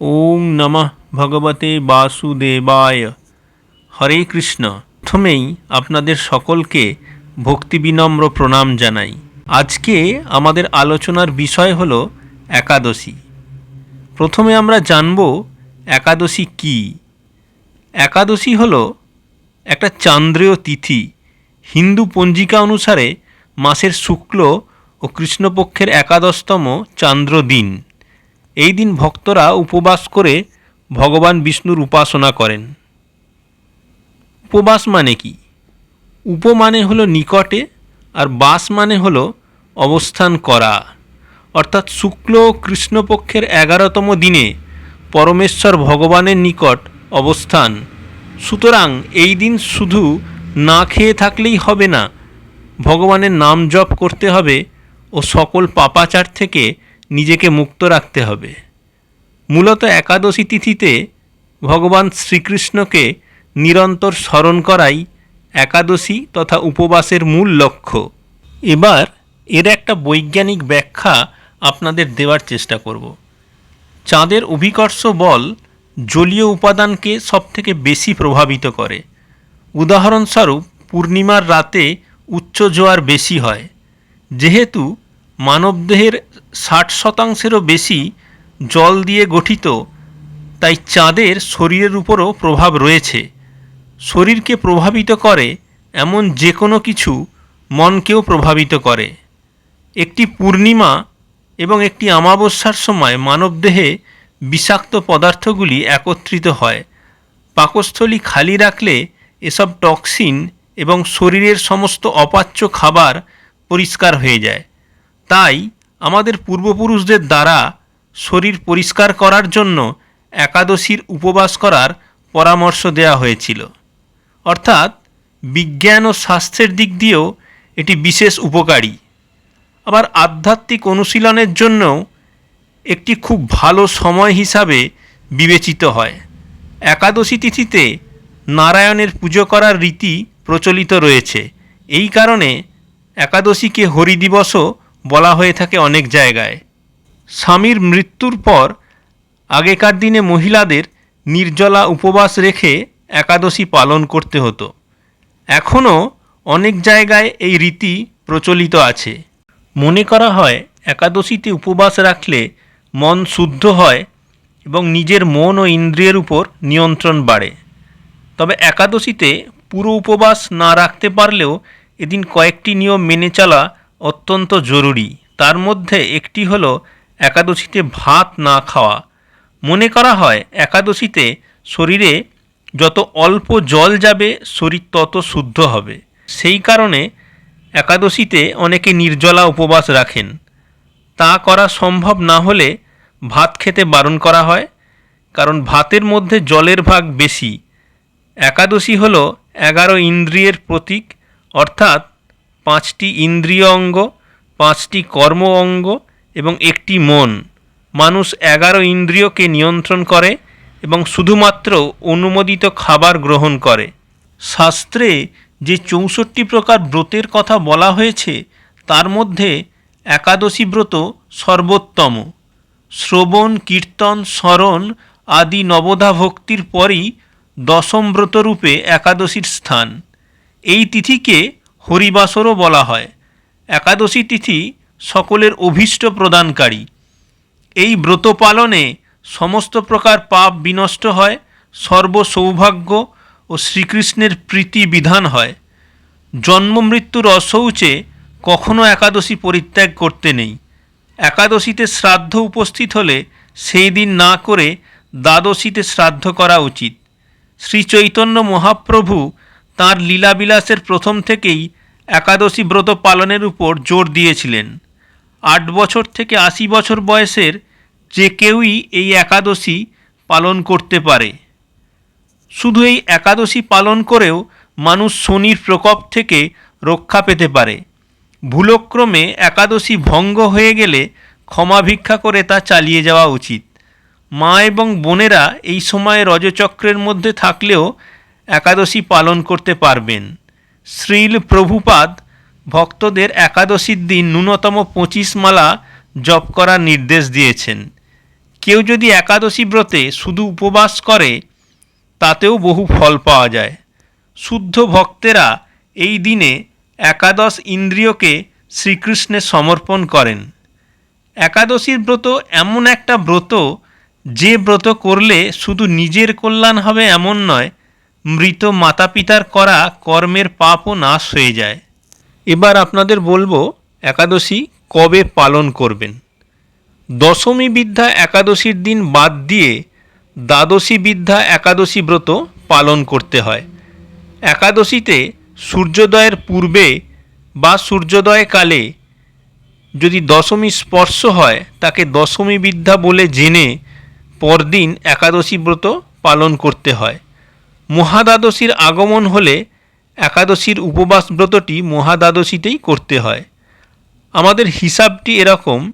ওং নমঃ ভগবতে বাসুদেবায়। হরে কৃষ্ণ। প্রথমেই আপনাদের সকলকে ভক্তি বিনম্র প্রণাম জানাই। আজকে আমাদের আলোচনার বিষয় হল একাদশী। প্রথমে আমরা জানব একাদশী কী। একাদশী হল একটা চান্দ্রীয় তিথি। হিন্দু পঞ্জিকা অনুসারে মাসের শুক্ল ও কৃষ্ণপক্ষের একাদশতম চান্দ্র দিন। এই দিন ভক্তরা উপবাস করে ভগবান বিষ্ণুর উপাসনা করেন। উপবাস মানে কি? উপ মানে হলো নিকটে আর বাস মানে হলো অবস্থান করা। অর্থাৎ শুক্ল কৃষ্ণপক্ষের এগারোতম দিনে পরমেশ্বর ভগবানের নিকট অবস্থান। সুতরাং এই দিন শুধু না খেয়ে থাকলেই হবে না, ভগবানের নাম জপ করতে হবে ও সকল পাপাচার থেকে নিজেকে মুক্ত রাখতে হবে। মূলত একাদশী তিথিতে ভগবান শ্রীকৃষ্ণকে নিরন্তর স্মরণ করাই একাদশী তথা উপবাসের মূল লক্ষ্য। এবার এর একটা বৈজ্ঞানিক ব্যাখ্যা আপনাদের দেওয়ার চেষ্টা করব। চাঁদের অভিকর্ষ বল জলীয় উপাদানকে সবথেকে বেশি প্রভাবিত করে। উদাহরণস্বরূপ, পূর্ণিমার রাতে উচ্চ জোয়ার বেশি হয়। যেহেতু মানবদেহের ষাট শতাংশেরও বেশি জল দিয়ে গঠিত, তাই চাঁদের শরীরের উপরও প্রভাব রয়েছে। শরীরকে প্রভাবিত করে এমন যে কোনো কিছু মনকেও প্রভাবিত করে। একটি পূর্ণিমা এবং একটি অমাবস্যার সময় মানবদেহে বিষাক্ত পদার্থগুলি একত্রিত হয়। পাকস্থলী খালি রাখলে এসব টক্সিন এবং শরীরের সমস্ত অপাচ্য খাবার পরিষ্কার হয়ে যায়। তাই আমাদের পূর্বপুরুষদের দ্বারা শরীর পরিষ্কার করার জন্য একাদশীর উপবাস করার পরামর্শ দেওয়া হয়েছিল। অর্থাৎ বিজ্ঞান ও স্বাস্থ্যের দিক দিয়েও এটি বিশেষ উপকারী। আবার আধ্যাত্মিক অনুশীলনের জন্যও একটি খুব ভালো সময় হিসাবে বিবেচিত হয়। একাদশী তিথিতে নারায়ণের পুজো করার রীতি প্রচলিত রয়েছে। এই কারণে একাদশীকে হরিদিবসও বলা হয়ে থাকে অনেক জায়গায়। স্বামীর মৃত্যুর পর আগেকার দিনে মহিলাদের নির্জলা উপবাস রেখে একাদশী পালন করতে হতো। এখনও অনেক জায়গায় এই রীতি প্রচলিত আছে। মনে করা হয়, একাদশীতে উপবাস রাখলে মন শুদ্ধ হয় এবং নিজের মন ও ইন্দ্রিয়ের উপর নিয়ন্ত্রণ বাড়ে। তবে একাদশীতে পুরো উপবাস না রাখতে পারলেও এদিন কয়েকটি নিয়ম মেনে চলা অত্যন্ত জরুরি। তার মধ্যে একটি হল একাদশীতে ভাত না খাওয়া। মনে করা হয় একাদশীতে শরীরে যত অল্প জল যাবে, শরীর তত শুদ্ধ হবে। সেই কারণে একাদশীতে অনেকে নির্জলা উপবাস রাখেন। তা করা সম্ভব না হলে ভাত খেতে বারণ করা হয়, কারণ ভাতের মধ্যে জলের ভাগ বেশি। একাদশী হল এগারো ইন্দ্রিয়ের প্রতীক, অর্থাৎ পাঁচটি ইন্দ্রিয় অঙ্গ, পাঁচটি কর্ম অঙ্গ এবং একটি মন। মানুষ এগারো ইন্দ্রিয়কে নিয়ন্ত্রণ করে এবং শুধুমাত্র অনুমোদিত খাবার গ্রহণ করে। শাস্ত্রে যে চৌষট্টি প্রকার ব্রতের কথা বলা হয়েছে, তার মধ্যে একাদশী ব্রত সর্বোত্তম। শ্রবণ, কীর্তন, স্মরণ আদি নবধা ভক্তির পরই দশম ব্রতরূপে একাদশীর স্থান। এই তিথিকে হরিবাসরও বলা হয়, একাদশী তিথি সকলের অভীষ্ট প্রদানকারী। এই ব্রত পালনে সমস্ত প্রকার পাপ বিনষ্ট হয়, সর্বসৌভাগ্য ও শ্রীকৃষ্ণের প্রীতি বিধান হয়। জন্ম মৃত্যুর অশৌচে কখনো একাদশী পরিত্যাগ করতে নেই। একাদশীতে শ্রাদ্ধ উপস্থিত হলে সেই দিন না করে দ্বাদশীতে শ্রাদ্ধ করা উচিত। শ্রী চৈতন্য মহাপ্রভু তাঁর লীলাবিলাসের প্রথম থেকেই একাদশী ব্রত পালনের উপর জোর দিয়েছিলেন। আট বছর থেকে আশি বছর বয়সের যে কেউই এই একাদশী পালন করতে পারে। শুধু এই একাদশী পালন করেও মানুষ শনির প্রকোপ থেকে রক্ষা পেতে পারে। ভুলক্রমে একাদশী ভঙ্গ হয়ে গেলে ক্ষমা ভিক্ষা করে তা চালিয়ে যাওয়া উচিত। মা এবং বোনেরা এই সময়ে রজচক্রের মধ্যে থাকলেও একাদশী পালন করতে পারবেন। শ্রীল প্রভুপাদ ভক্তদের একাদশীর দিন ন্যূনতম পঁচিশ মালা জপ করার নির্দেশ দিয়েছেন। কেউ যদি একাদশী ব্রতে শুধু উপবাস করে, তাতেও বহু ফল পাওয়া যায়। শুদ্ধ ভক্তেরা এই দিনে একাদশ ইন্দ্রিয়কে শ্রীকৃষ্ণে সমর্পণ করেন। একাদশীর ব্রত এমন একটা ব্রত, যে ব্রত করলে শুধু নিজের কল্যাণ হবে এমন নয় মৃত মাতা পিতার করা কর্মের পাপও নাশ হয়ে যায়। এবার আপনাদের বলব, একাদশী কবে পালন করবেন? দশমী বিদ্যা একাদশীর দিন বাদ দিয়ে দ্বাদশী বিদ্যা একাদশী ব্রত পালন করতে হয়। একাদশীতে সূর্যোদয়ের পূর্বে বা সূর্যোদয়কালে যদি দশমী স্পর্শ হয়, তাকে দশমী বিদ্যা বলে জেনে পরদিন একাদশী ব্রত পালন করতে হয়। মহাদ্বাদশীর আগমন হলে একাদশীর উপবাস ব্রতটি মহাদ্বাদশীতেই করতে হয়। আমাদের হিসাবটি এরকম,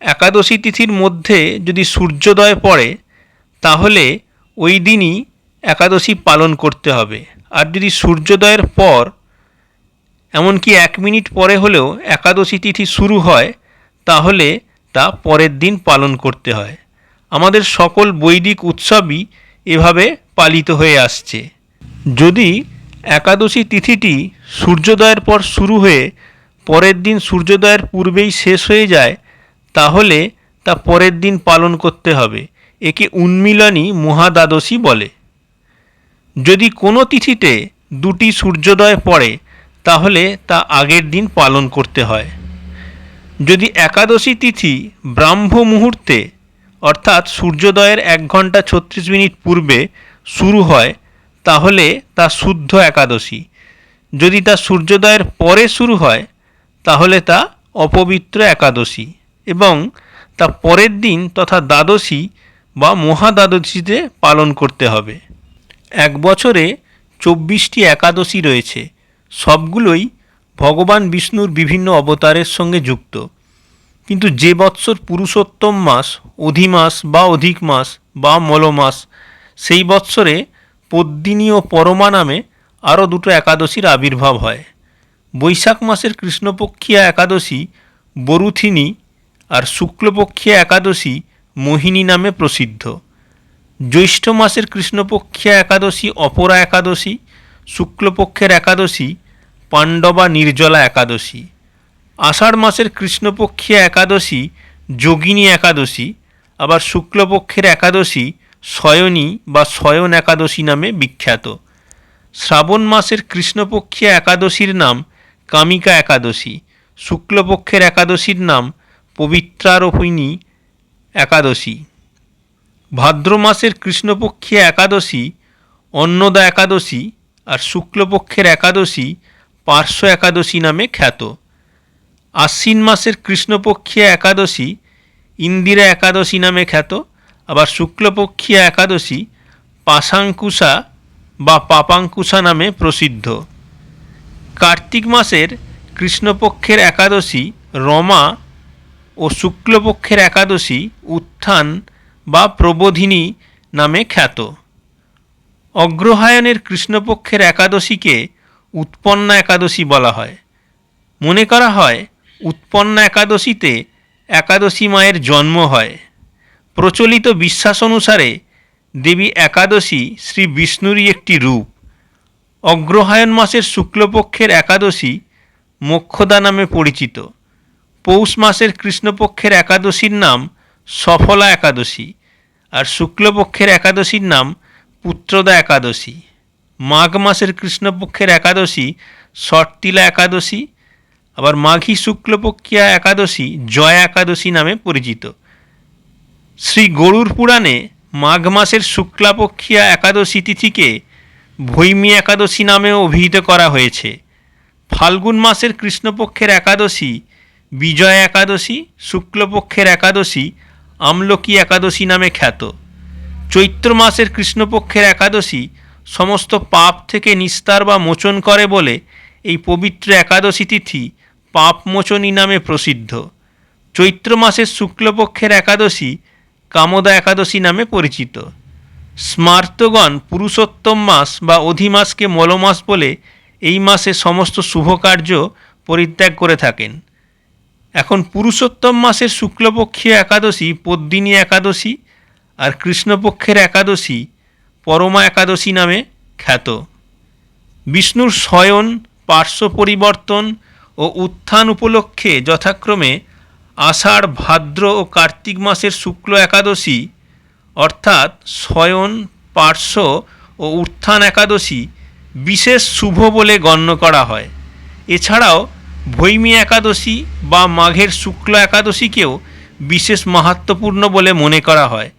একাদশী তিথির মধ্যে যদি সূর্যোদয় পড়ে, তাহলে ওই দিনই একাদশী পালন করতে হবে। আর যদি সূর্যোদয়ের পর, এমনকি এক মিনিট পরে হলেও একাদশী তিথি শুরু হয়, তাহলে তা পরের দিন পালন করতে হয়। আমাদের সকল বৈদিক উৎসবই এভাবে পালিত হয়ে আসছে। যদি একাদশী তিথিটি সূর্যোদয়ের পর শুরু হয়ে পরের দিন সূর্যোদয়ের পূর্বেই শেষ হয়ে যায়, তাহলে তা পরের দিন পালন করতে হবে, একে উন্মিলনী মহাদ্বাদশী বলে। যদি কোনো তিথিতে দুটি সূর্যোদয় পড়ে, তাহলে তা আগের দিন পালন করতে হয়। যদি একাদশী তিথি ব্রাহ্ম মুহূর্তে অর্থাৎ সূর্যোদয়ের এক ঘণ্টা ছত্রিশ মিনিট পূর্বে শুরু হয়, তাহলে তা শুদ্ধ একাদশী। যদি তা সূর্যোদয়ের পরে শুরু হয়, তাহলে তা অপবিত্র একাদশী এবং তা পরের দিন তথা দ্বাদশী বা মহাদ্বাদশীতে পালন করতে হবে। এক বছরে চব্বিশটি একাদশী রয়েছে, সবগুলোই ভগবান বিষ্ণুর বিভিন্ন অবতারের সঙ্গে যুক্ত। কিন্তু যে বৎসর পুরুষোত্তম মাস, অধিমাস বা অধিক মাস বা মলমাস সেই বৎসরে পদ্মিনী ও পরমা নামে আরও দুটো একাদশীর আবির্ভাব হয়। বৈশাখ মাসের কৃষ্ণপক্ষিয়া একাদশী বরুথিনী আর শুক্লপক্ষিয়া একাদশী মোহিনী নামে প্রসিদ্ধ। জ্যৈষ্ঠ মাসের কৃষ্ণপক্ষিয়া একাদশী অপরা একাদশী, শুক্লপক্ষের একাদশী পাণ্ডবা নির্জলা একাদশী। আষাঢ় মাসের কৃষ্ণপক্ষিয়া একাদশী যোগিনী একাদশী, আবার শুক্লপক্ষের একাদশী শয়নী বা শয়ন একাদশী নামে বিখ্যাত। শ্রাবণ মাসের কৃষ্ণপক্ষিয়া একাদশীর নাম কামিকা একাদশী। শুক্লপক্ষের একাদশীর নাম পবিত্রারোহিণী একাদশী। ভাদ্র মাসের কৃষ্ণপক্ষীয় একাদশী অন্নদা একাদশী আর শুক্লপক্ষের একাদশী পার্শ্ব একাদশী নামে খ্যাত। আশ্বিন মাসের কৃষ্ণপক্ষীয় একাদশী ইন্দিরা একাদশী নামে খ্যাত। আবার শুক্লপক্ষীয় একাদশী পাশাঙ্কুশা বা পাপাঙ্কুশা নামে প্রসিদ্ধ। কার্তিক মাসের কৃষ্ণপক্ষের একাদশী রমা ও শুক্লপক্ষের একাদশী উত্থান বা প্রবোধিনী নামে খ্যাত। অগ্রহায়ণের কৃষ্ণপক্ষের একাদশীকে উৎপন্না একাদশী বলা হয়। মনে করা হয়, উৎপন্না একাদশীতে একাদশী মায়ের জন্ম হয়। প্রচলিত বিশ্বাস অনুসারে দেবী একাদশী শ্রী বিষ্ণুরই একটি রূপ। অগ্রহায়ণ মাসের শুক্লপক্ষের একাদশী মোক্ষদা নামে পরিচিত। পৌষ মাসের কৃষ্ণপক্ষের একাদশীর নাম সফলা একাদশী আর শুক্লপক্ষের একাদশীর নাম পুত্রদা একাদশী। মাঘ মাসের কৃষ্ণপক্ষের একাদশী শর্তিলা একাদশী, আবার মাঘী শুক্লপক্ষিয়া একাদশী জয়া একাদশী নামে পরিচিত। শ্রী গরুর পুরাণে মাঘ মাসের শুক্লাপক্ষিয়া একাদশী তিথিকে ভৈমী একাদশী নামেও অভিহিত করা হয়েছে। ফাল্গুন মাসের কৃষ্ণপক্ষের একাদশী, বিজয় একাদশী, শুক্লপক্ষের একাদশী, আমলকি একাদশী নামে খ্যাত। চৈত্র মাসের কৃষ্ণপক্ষের একাদশী সমস্ত পাপ থেকে নিস্তার বা মোচন করে বলে এই পবিত্র একাদশী তিথি পাপমোচনী নামে প্রসিদ্ধ। চৈত্র মাসের শুক্লপক্ষের একাদশী কামদা একাদশী নামে পরিচিত। স্মার্তগণ পুরুষোত্তম মাস বা অধিমাসকে মলমাস বলে এই মাসে সমস্ত শুভ কার্য পরিত্যাগ করে থাকেন। এখন পুরুষোত্তম মাসের শুক্লপক্ষীয় একাদশী পদ্মিনী একাদশী আর কৃষ্ণপক্ষের একাদশী পরমা একাদশী নামে খ্যাত। বিষ্ণুর শয়ন, পার্শ্ব পরিবর্তন ও উত্থান উপলক্ষে যথাক্রমে আষাঢ়, ভাদ্র ও কার্তিক মাসের শুক্ল একাদশী, অর্থাৎ শয়ন পার্শ্ব ও উত্থান একাদশী বিশেষ শুভ বলে গণ্য করা হয়। এছাড়াও ভৈমী একাদশী বা মাঘের শুক্ল একাদশীকেও বিশেষ মাহাত্মপূর্ণ বলে মনে করা হয়।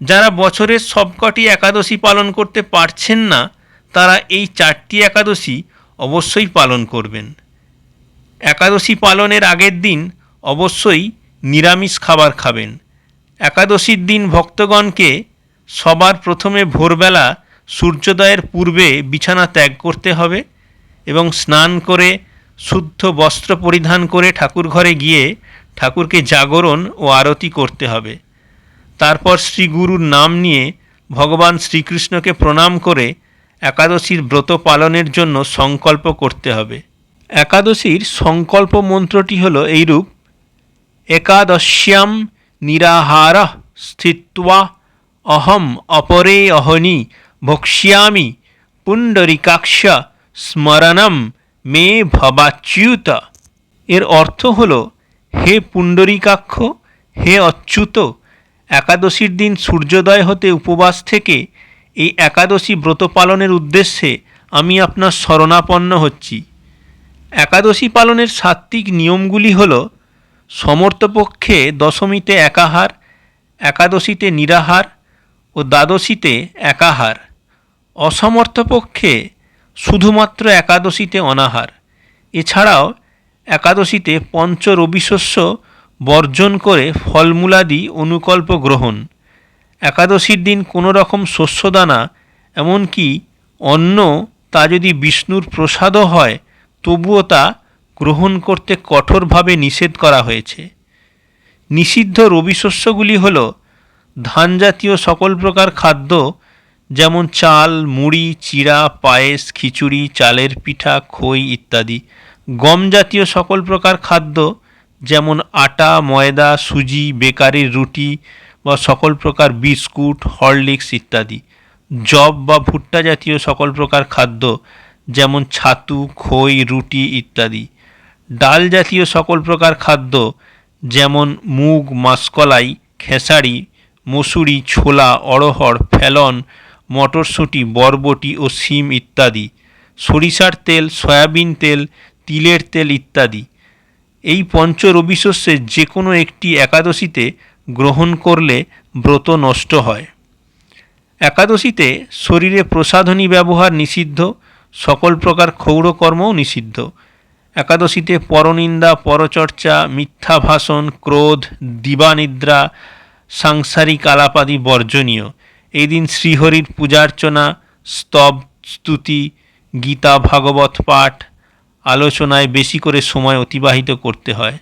যারা বছরের সবকটি একাদশী পালন করতে পারছেন না, তারা এই চারটি একাদশী অবশ্যই পালন করবেন। একাদশী পালনের আগের দিন অবশ্যই নিরামিষ খাবার খাবেন। একাদশীর দিন ভক্তগণকে সবার প্রথমে ভোরবেলা সূর্যোদয়ের পূর্বে বিছানা ত্যাগ করতে হবে এবং স্নান করে শুদ্ধ বস্ত্র পরিধান করে ঠাকুর ঘরে গিয়ে ঠাকুরকে জাগরণ ও আরতি করতে হবে। তারপর শ্রী গুরুর নাম নিয়ে ভগবান শ্রীকৃষ্ণকে প্রণাম করে একাদশীর ব্রত পালনের জন্য সংকল্প করতে হবে। একাদশীর সংকল্প মন্ত্রটি হল এইরূপ একাদশ্যাম নিরাহার স্থিত্বা অহম অপরে অহনি ভক্ষ্যামি পুণ্ডরিকাক্ষ স্মরণম মে ভবাচ্যুত এর অর্থ হল, হে পুণ্ডরিকাক্ষ, হে অচ্যুত, একাদশীর দিন সূর্যোদয় হতে উপবাস থেকে এই একাদশী ব্রত পালনের উদ্দেশ্যে আমি আপনার শরণাপন্ন হচ্ছি। একাদশী পালনের সাত্ত্বিক নিয়মগুলি হল সমর্থপক্ষে দশমীতে একাহার, একাদশীতে নিরাহার ও দ্বাদশীতে একাহার। অসমর্থপক্ষে শুধুমাত্র একাদশীতে অনাহার। এছাড়াও একাদশীতে পঞ্চ রবিশস্য বর্জন করে ফলমূলাদি অনুকল্প গ্রহণ। একাদশীর দিন কোনো রকম শস্যদানা, এমনকি অন্ন তা যদি বিষ্ণুর প্রসাদও হয়, তবুও তা গ্রহণ করতে কঠোরভাবে নিষেধ করা হয়েছে। নিষিদ্ধ রবিশস্যগুলি হল ধান জাতীয় সকল প্রকার খাদ্য, যেমন চাল, মুড়ি, চিড়া, পায়েস, খিচুড়ি, চালের পিঠা, খই ইত্যাদি। গম জাতীয় সকল প্রকার খাদ্য, যেমন আটা, ময়দা, সুজি বেকারির রুটি বা সকল প্রকার বিস্কুট, হরলিক্স ইত্যাদি। জব বা ভুট্টা জাতীয় সকল প্রকার খাদ্য, যেমন ছাতু, খই, রুটি ইত্যাদি। ডাল জাতীয় সকল প্রকার খাদ্য, যেমন মুগ, মাসকলাই, খেসারি, মসুরি, ছোলা, অড়হর, ফেলন, মটরশুঁটি, বরবটি ও শিম ইত্যাদি, সরিষার তেল, সয়াবিন তেল, তিলের তেল ইত্যাদি। এই পঞ্চ রবিশস্যের যে কোনো একটি একাদশীতে গ্রহণ করলে ব্রত নষ্ট হয়। একাদশীতে শরীরে প্রসাধনী ব্যবহার নিষিদ্ধ, সকল প্রকার ক্ষৌরকর্মও নিষিদ্ধ। একাদশীতে পরনিন্দা, পরচর্চা মিথ্যা ভাষণ ক্রোধ, দিবানিদ্রা, সাংসারিক আলাপাদি বর্জনীয়। এই দিন শ্রীহরির পূজার্চনা, স্তব, স্তুতি, গীতা, ভাগবত পাঠ আলোচনায় বেশি করে সময় অতিবাহিত করতে হয়।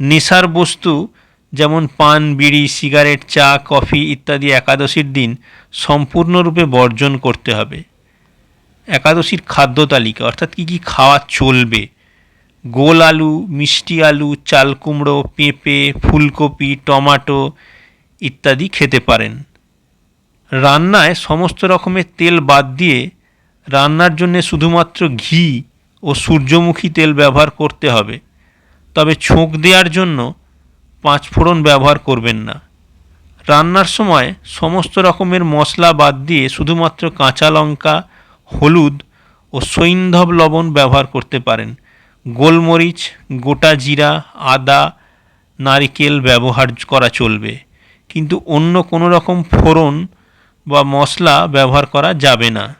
নেশার বস্তু যেমন পান, বিড়ি, সিগারেট, চা, কফি ইত্যাদি একাদশীর দিন সম্পূর্ণরূপে বর্জন করতে হবে। একাদশীর খাদ্য তালিকা, অর্থাৎ কী কী খাওয়া চলবে গোল আলু, মিষ্টি আলু, চাল কুমড়ো, পেঁপে, ফুলকপি, টমাটো ইত্যাদি খেতে পারেন। রান্নায় সমস্ত রকমের তেল বাদ দিয়ে রান্নার জন্য শুধুমাত্র ঘি ও সূর্যমুখী তেল ব্যবহার করতে হবে। তবে ছোঁক দেওয়ার জন্য পাঁচ ফোড়ন ব্যবহার করবেন না। রান্নার সময় সমস্ত রকমের মশলা বাদ দিয়ে শুধুমাত্র কাঁচা লঙ্কা, হলুদ ও সৈন্ধব লবণ ব্যবহার করতে পারেন। গোলমরিচ, গোটা জিরা, আদা, নারিকেল ব্যবহার করা চলবে। কিন্তু অন্য কোনো রকম ফোড়ন বা মশলা ব্যবহার করা যাবে না।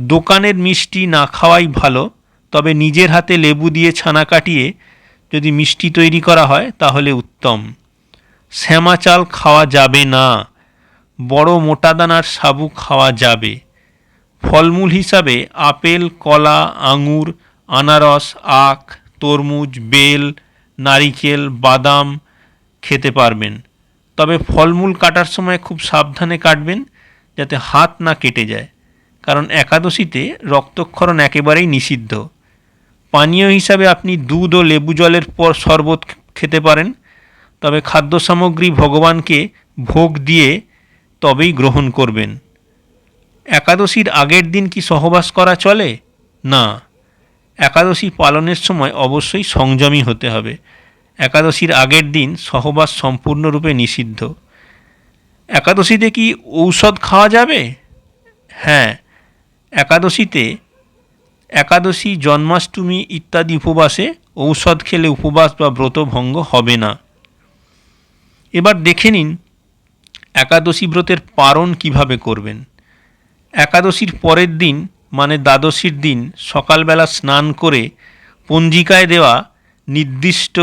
দোকানের মিষ্টি না খাওয়াই ভালো, তবে নিজের হাতে লেবু দিয়ে ছানা কাটিয়ে যদি মিষ্টি তৈরি করা হয়, তাহলে উত্তম। শ্যামা চাল খাওয়া যাবে না। বড় মোটা দানার সাবু খাওয়া যাবে। ফলমূল হিসাবে আপেল, কলা, আঙুর আনারস, আখ, তরমুজ, বেল, নারিকেল, বাদাম খেতে পারবেন। তবে ফলমূল কাটার সময় খুব সাবধানে কাটবেন যাতে হাত না কেটে যায়, কারণ একাদশীতে রক্তক্ষরণ একেবারেই নিষিদ্ধ। পানীয় হিসাবে আপনি দুধ ও লেবু জলের পর শরবত খেতে পারেন, তবে খাদ্য সামগ্রী ভগবানকে ভোগ দিয়ে তবেই গ্রহণ করবেন। একাদশীর আগের দিন কি সহবাস করা চলে? না। একাদশী পালনের সময় অবশ্যই সংযমী হতে হবে। একাদশীর আগের দিন সহবাস সম্পূর্ণরূপে নিষিদ্ধ। একাদশীতে কি ঔষধ খাওয়া যাবে? হ্যাঁ একাদশীতে একাদশী, জন্মাষ্টমী ইত্যাদি উপবাসে ঔষধ খেলে উপবাস বা ব্রত ভঙ্গ হবে না। এবার দেখে নিন একাদশী ব্রতের পারণ কীভাবে করবেন। একাদশীর পরের দিন মানে দ্বাদশীর দিন সকালবেলা স্নান করে পঞ্জিকায় দেওয়া নির্দিষ্ট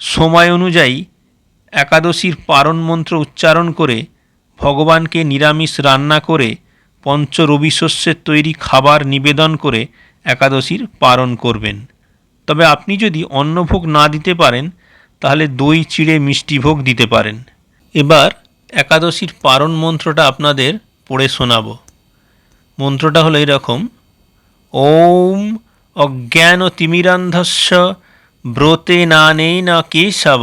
সময় অনুযায়ী একাদশীর পারণ মন্ত্র উচ্চারণ করে ভগবানকে নিরামিষ রান্না করে পঞ্চ রবি শস্যের তৈরি খাবার নিবেদন করে একাদশীর পারণ করবেন। তবে আপনি যদি অন্নভোগ না দিতে পারেন, তাহলে দই, চিড়ে, মিষ্টি ভোগ দিতে পারেন। এবার একাদশীর পারণ মন্ত্রটা আপনাদের পড়ে শোনাব। মন্ত্রটা হলো এরকম ওম অজ্ঞান তিমিরান্ধস্য ব্রতে নানেন কেশব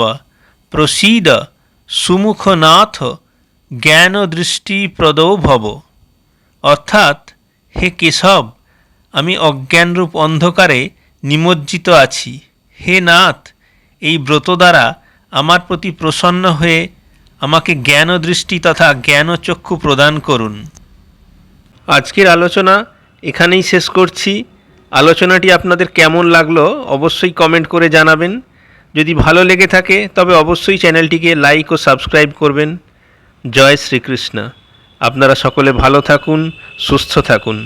প্রসীদ সুমুখনাথ জ্ঞান দৃষ্টি প্রদৌ ভব। অর্থাৎ, হে কেশব, আমি অজ্ঞানরূপ অন্ধকারে নিমজ্জিত আছি। হে নাথ, এই ব্রত দ্বারা আমার প্রতি প্রসন্ন হয়ে আমাকে জ্ঞান দৃষ্টি তথা জ্ঞানচক্ষু প্রদান করুন। আজকের আলোচনা এখানেই শেষ করছি। আলোচনাটি আপনাদের কেমন লাগল অবশ্যই কমেন্ট করে জানাবেন। যদি ভালো লেগে থাকে, তবে অবশ্যই চ্যানেলটিকে লাইক ও সাবস্ক্রাইব করবেন। জয় শ্রীকৃষ্ণ। আপনারা সকলে ভালো থাকুন, সুস্থ থাকুন।